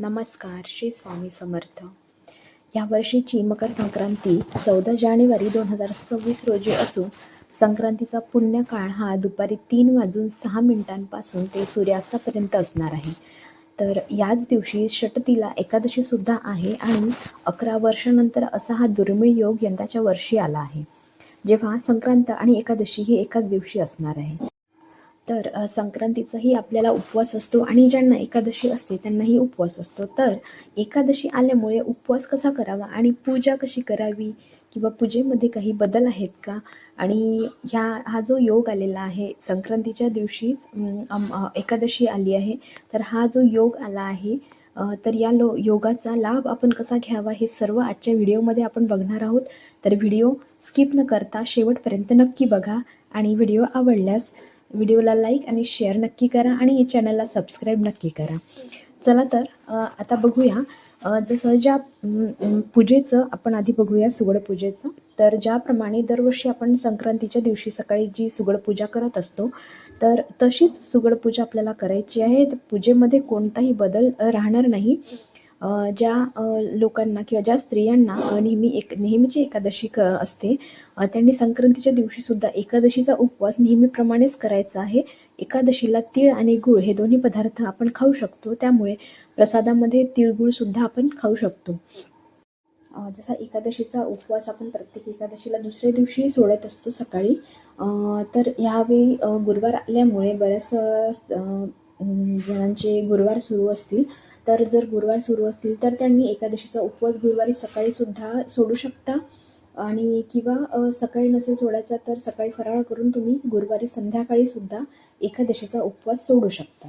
नमस्कार श्री स्वामी समर्थ. यावर्षीची मकर संक्रांती चौदा जानेवारी दोन हजार सव्वीस रोजी असून संक्रांतीचा पुण्यकाळ हा दुपारी तीन वाजून सहा मिनिटांपासून ते सूर्यास्तापर्यंत असणार आहे. तर याच दिवशी षटतीला एकादशीसुद्धा आहे आणि अकरा वर्षानंतर असा हा दुर्मिळ योग यंदाच्या वर्षी आला आहे जेव्हा संक्रांत आणि एकादशी ही एकाच दिवशी असणार आहे. तर संक्रांतीचाही आपल्याला उपवास असतो आणि ज्यांना एकादशी असते त्यांनाही उपवास असतो. तर एकादशी आल्यामुळे उपवास कसा करावा आणि पूजा कशी करावी किंवा पूजेमध्ये काही बदल आहेत का? आणि ह्या हा जो योग आलेला आहे संक्रांतीच्या दिवशीच एकादशी आली आहे तर हा जो योग आला आहे तर या लो योगाचा लाभ आपण कसा घ्यावा हे सर्व आजच्या व्हिडिओमध्ये आपण बघणार आहोत. तर व्हिडिओ स्किप न करता शेवटपर्यंत नक्की बघा आणि व्हिडिओ आवडल्यास व्हिडिओला लाईक आणि शेअर नक्की करा आणि या चॅनलला सबस्क्राईब नक्की करा. चला तर आता बघूया. जसं ज्या पूजेचं आपण आधी बघूया सुगड पूजेचं. तर ज्याप्रमाणे दरवर्षी आपण संक्रांतीच्या दिवशी सकाळी जी सुगड पूजा करत असतो तर तशीच सुगड पूजा आपल्याला करायची आहे. तर पूजेमध्ये कोणताही बदल राहणार नाही. ज्या लोकांना किंवा ज्या स्त्रियांना नेहमी एक नेहमीची एकादशी क असते त्यांनी संक्रांतीच्या दिवशीसुद्धा एकादशीचा उपवास नेहमीप्रमाणेच करायचा आहे. एकादशीला तीळ आणि गूळ हे दोन्ही पदार्थ आपण खाऊ शकतो. त्यामुळे प्रसादामध्ये तिळगुळसुद्धा आपण खाऊ शकतो. जसा एकादशीचा उपवास आपण प्रत्येक एकादशीला दुसऱ्या दिवशी सोडत असतो सकाळी तर ह्यावेळी गुरुवार आल्यामुळे बऱ्याच जणांचे गुरुवार सुरू असतील. तर जर गुरुवार सुरू असतील तर त्यांनी एकादशीचा उपवास गुरुवारी सकाळीसुद्धा सोडू शकता. आणि किंवा सकाळी नसेल सोडायचा तर सकाळी फराळ करून तुम्ही गुरुवारी संध्याकाळीसुद्धा एकादशीचा उपवास सोडू शकता.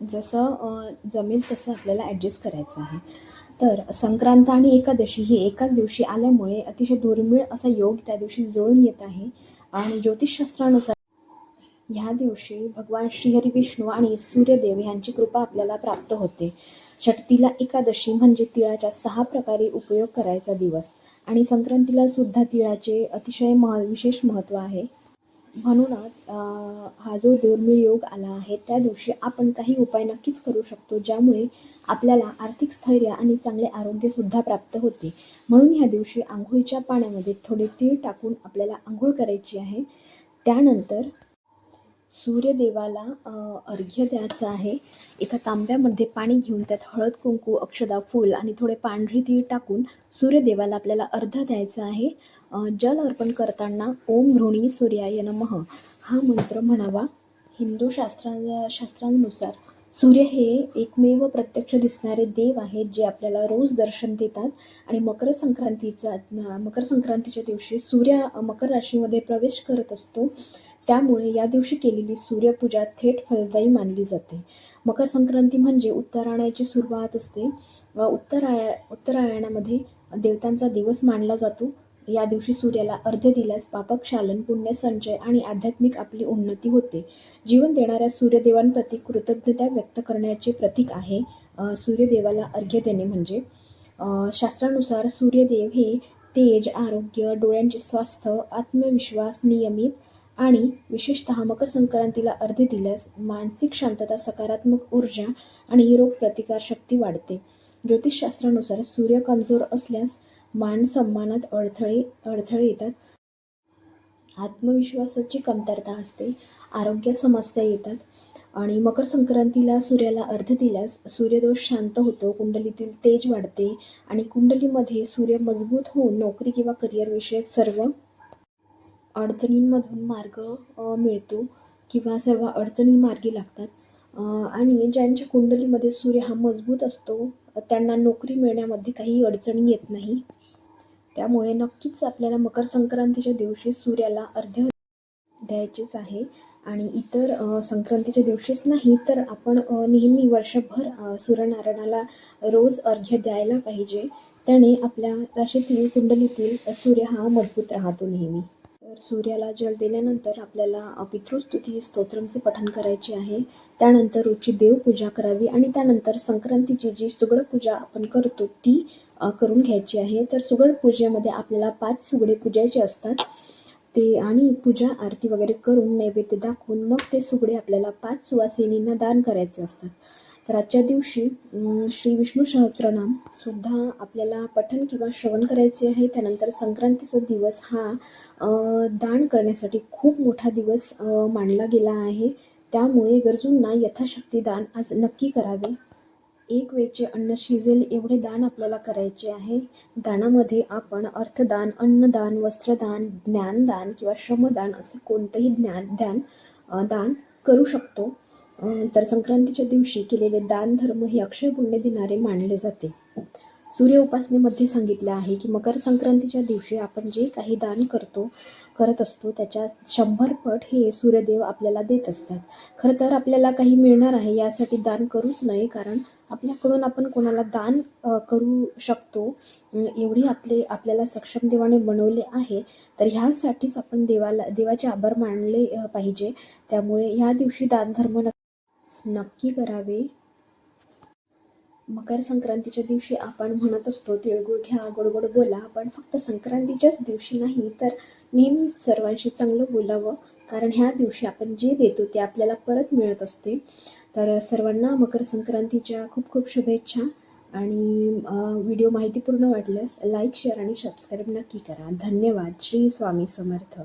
जसं जमेल तसं आपल्याला ॲडजस्ट करायचं आहे. तर संक्रांत आणि एकादशी ही एकाच दिवशी आल्यामुळे अतिशय दुर्मिळ असा योग त्या दिवशी जुळून येत आहे. आणि ज्योतिषशास्त्रानुसार ह्या दिवशी भगवान श्रीहरी विष्णू आणि सूर्यदेव यांची कृपा आपल्याला प्राप्त होते. षटतीला एकादशी म्हणजे तिळाच्या सहा प्रकारे उपयोग करायचा दिवस. आणि संक्रांतीला सुद्धा तिळाचे अतिशय मह विशेष महत्त्व आहे. म्हणूनच हा जो दुर्मिळ योग आला आहे त्या दिवशी आपण काही उपाय नक्कीच करू शकतो ज्यामुळे आपल्याला आर्थिक स्थैर्य आणि चांगले आरोग्यसुद्धा प्राप्त होते. म्हणून ह्या दिवशी आंघोळीच्या पाण्यामध्ये थोडे तीळ टाकून आपल्याला आंघोळ करायची आहे. त्यानंतर सूर्यदेवाला अर्घ्य द्यायचं आहे. एका तांब्यामध्ये पाणी घेऊन त्यात हळद कुंकू अक्षदा फूल आणि थोडे पांढरी तीळ टाकून सूर्यदेवाला आपल्याला अर्घ्य द्यायचं आहे. जल अर्पण करताना ओम ऋणी सूर्याय नमः हा मंत्र म्हणावा. हिंदू शास्त्रा शास्त्रांनुसार सूर्य हे एकमेव प्रत्यक्ष दिसणारे देव आहेत जे आपल्याला रोज दर्शन देतात आणि मकर संक्रांतीचा मकर संक्रांतीच्या दिवशी सूर्य मकर राशीमध्ये प्रवेश करत असतो. त्यामुळे या दिवशी केलेली सूर्यपूजा थेट फलदायी मानली जाते. मकर संक्रांती म्हणजे उत्तरायणाची सुरुवात असते. व उत्तराया उत्तरायणामध्ये देवतांचा दिवस मानला जातो. या दिवशी सूर्याला अर्ध्य दिल्यास पापक्षालन पुण्यसंचय आणि आध्यात्मिक आपली उन्नती होते. जीवन देणाऱ्या सूर्यदेवांप्रती कृतज्ञता व्यक्त करण्याचे प्रतीक आहे सूर्यदेवाला अर्घ्य देणे म्हणजे. शास्त्रानुसार सूर्यदेव हे तेज आरोग्य डोळ्यांचे स्वास्थ्य आत्मविश्वास नियमित आणि विशेषतः मकर संक्रांतीला अर्धे दिल्यास मानसिक शांतता सकारात्मक ऊर्जा आणि रोग प्रतिकारशक्ती वाढते. ज्योतिषशास्त्रानुसार सूर्य कमजोर असल्यास मान सन्मानात अडथळे अडथळे येतात. आत्मविश्वासाची कमतरता असते. आरोग्य समस्या येतात. आणि मकर संक्रांतीला सूर्याला अर्ध दिल्यास सूर्यदोष शांत होतो कुंडलीतील तेज वाढते आणि कुंडलीमध्ये सूर्य मजबूत होऊन नोकरी किंवा करिअरविषयक सर्व अडचणींमधून मार्ग मिळतो किंवा सर्व अडचणी मार्गी लागतात. आणि ज्यांच्या कुंडलीमध्ये सूर्य हा मजबूत असतो त्यांना नोकरी मिळण्यामध्ये काही अडचणी येत नाही. त्यामुळे नक्कीच आपल्याला मकर संक्रांतीच्या दिवशी सूर्याला अर्ध्य द्यायचेच आहे. आणि इतर संक्रांतीच्या दिवशीच नाही तर आपण नेहमी वर्षभर सूर्यनारायणाला रोज अर्घ्य द्यायला पाहिजे. त्याने आपल्या राशीतील कुंडलीतील सूर्य हा मजबूत राहतो नेहमी. तर सूर्याला जल दिल्यानंतर आपल्याला पितृस्तुती स्तोत्रमचे पठण करायचे आहे. त्यानंतर रोजची देवपूजा करावी आणि त्यानंतर संक्रांतीची जी सुगड पूजा आपण करतो ती करून घ्यायची आहे. तर सुगड पूजेमध्ये आपल्याला पाच सुगडे पूजायचे असतात. ते आणि पूजा आरती वगैरे करून नैवेद्य दाखवून मग ते सुगडे आपल्याला पाच सुवासिनींना दान करायचे असतात. तर आजच्या दिवशी श्री विष्णू सहस्रनाम सुद्धा आपल्याला पठन किंवा श्रवण करायचे आहे. त्यानंतर संक्रांतीचा दिवस हा दान करण्यासाठी खूप मोठा दिवस मानला गेला आहे. त्यामुळे गरजूंना यथाशक्ती दान आज नक्की करावे. एक वेळचे अन्न शिजेल एवढे दान आपल्याला करायचे आहे. दानामध्ये आपण अर्थदान अन्नदान वस्त्रदान ज्ञानदान किंवा श्रमदान असे कोणतंही ज्ञान दान दान करू शकतो. तर संक्रांतीच्या दिवशी केलेले दान धर्म हे अक्षय पुण्य देणारे मानले जाते. सूर्य उपासनेमध्ये सांगितले आहे की मकर संक्रांतीच्या दिवशी आपण जे काही दान करतो करत असतो त्याच्या शंभर पट हे सूर्यदेव आपल्याला देत असतात. खरं तर आपल्याला काही मिळणार आहे यासाठी दान करूच नये कारण आपल्याकडून आपण कोणाला दान करू शकतो एवढी आपले आपल्याला सक्षम देवाने बनवले आहे तर ह्यासाठीच आपण देवाला देवाचे आभार मानले पाहिजे. त्यामुळे ह्या दिवशी दानधर्म नक्की करावे. मकर संक्रांतीच्या दिवशी आपण म्हणत असतो तिळगुळ घ्या गोड गोड बोला. पण फक्त संक्रांतीच्याच दिवशी नाही तर नेहमी सर्वांशी चांगलं बोलावं. कारण ह्या दिवशी आपण जे देतो ते आपल्याला परत मिळत असते. तर सर्वांना मकर संक्रांतीच्या खूप खूप शुभेच्छा. आणि व्हिडिओ माहितीपूर्ण वाटल्यास लाईक शेअर आणि सबस्क्राईब नक्की करा. धन्यवाद. श्री स्वामी समर्थ.